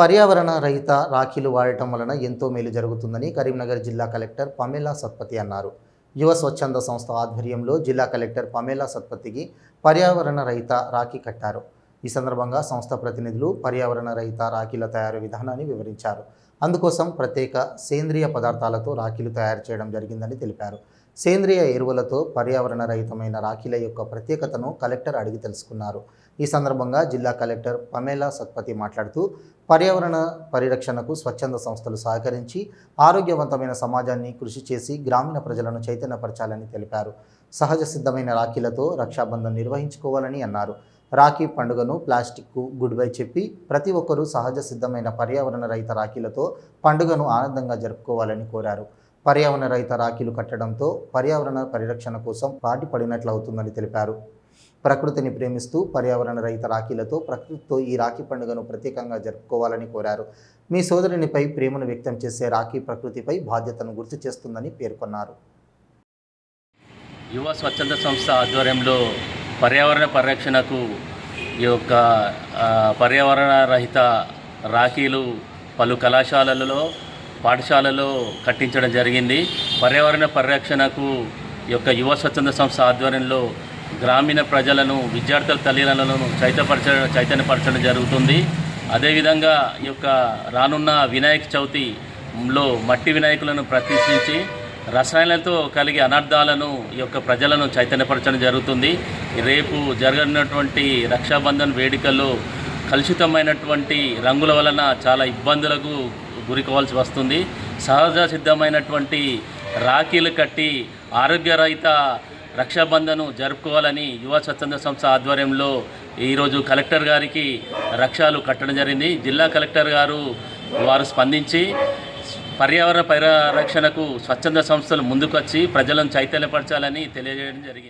పర్యావరణ రహిత రాఖీలు వాడటం వలన ఎంతో మేలు జరుగుతుందని కరీంనగర్ జిల్లా కలెక్టర్ పమేలా సత్పతి అన్నారు. యువ స్వచ్ఛంద సంస్థ ఆధ్వర్యంలో జిల్లా కలెక్టర్ పమేలా సత్పతికి పర్యావరణ రహిత రాఖీ కట్టారు. ఈ సందర్భంగా సంస్థ ప్రతినిధులు పర్యావరణ రహిత రాఖీల తయారు విధానాన్ని వివరించారు. అందుకోసం ప్రత్యేక సేంద్రియ పదార్థాలతో రాఖీలు తయారు చేయడం జరిగిందని తెలిపారు. సేంద్రియ ఎరువులతో పర్యావరణ రహితమైన రాఖీల యొక్క ప్రత్యేకతను కలెక్టర్ అడిగి తెలుసుకున్నారు. ఈ సందర్భంగా జిల్లా కలెక్టర్ పమేలా సత్పతి మాట్లాడుతూ పర్యావరణ పరిరక్షణకు స్వచ్ఛంద సంస్థలు సహకరించి ఆరోగ్యవంతమైన సమాజాన్ని కృషి చేసి గ్రామీణ ప్రజలను చైతన్యపరచాలని తెలిపారు. సహజ సిద్ధమైన రాఖీలతో రక్షాబంధం నిర్వహించుకోవాలని అన్నారు. రాఖీ పండుగను ప్లాస్టిక్కు గుడ్ బై చెప్పి ప్రతి ఒక్కరూ సహజ సిద్ధమైన పర్యావరణ రహిత రాఖీలతో పండుగను ఆనందంగా జరుపుకోవాలని కోరారు. పర్యావరణ రహిత రాఖీలు కట్టడంతో పర్యావరణ పరిరక్షణ కోసం పాటి పడినట్లు అవుతుందని తెలిపారు. ప్రకృతిని ప్రేమిస్తూ పర్యావరణ రహిత రాఖీలతో ప్రకృతితో ఈ రాఖీ పండుగను ప్రత్యేకంగా జరుపుకోవాలని కోరారు. మీ సోదరునిపై ప్రేమను వ్యక్తం చేసే రాఖీ ప్రకృతిపై బాధ్యతను గుర్తు చేస్తుందని పేర్కొన్నారు. యువ స్వచ్ఛంద సంస్థ ఆధ్వర్యంలో పర్యావరణ పరిరక్షణకు ఈ యొక్క పర్యావరణ రహిత రాఖీలు పలు కళాశాలలలో పాఠశాలలో కట్టించడం జరిగింది. పర్యావరణ పరిరక్షణకు యొక్క యువ స్వచ్ఛంద సంస్థ ఆధ్వర్యంలో గ్రామీణ ప్రజలను విద్యార్థుల తల్లిదండ్రులను చైతపరచ చైతన్యపరచడం జరుగుతుంది. అదేవిధంగా ఈ యొక్క రానున్న వినాయక చవితిలో మట్టి వినాయకులను ప్రతిష్ఠించి రసాయనాలతో కలిగే అనర్థాలను ఈ యొక్క ప్రజలను చైతన్యపరచడం జరుగుతుంది. రేపు జరగనున్నటువంటి రక్షాబంధన్ వేడుకల్లో కలుషితమైనటువంటి రంగుల వలన చాలా ఇబ్బందులకు గురికోవాల్సి వస్తుంది. సహజ సిద్ధమైనటువంటి రాఖీలు కట్టి ఆరోగ్యరహిత రక్షాబంధను జరుపుకోవాలని యువ స్వచ్ఛంద సంస్థ ఆధ్వర్యంలో ఈరోజు కలెక్టర్ గారికి రక్షాలు కట్టడం జరిగింది. జిల్లా కలెక్టర్ గారు వారు స్పందించి పర్యావరణ పరిరక్షణకు స్వచ్ఛంద సంస్థలు ముందుకొచ్చి ప్రజలను చైతన్యపరచాలని తెలియజేయడం జరిగింది.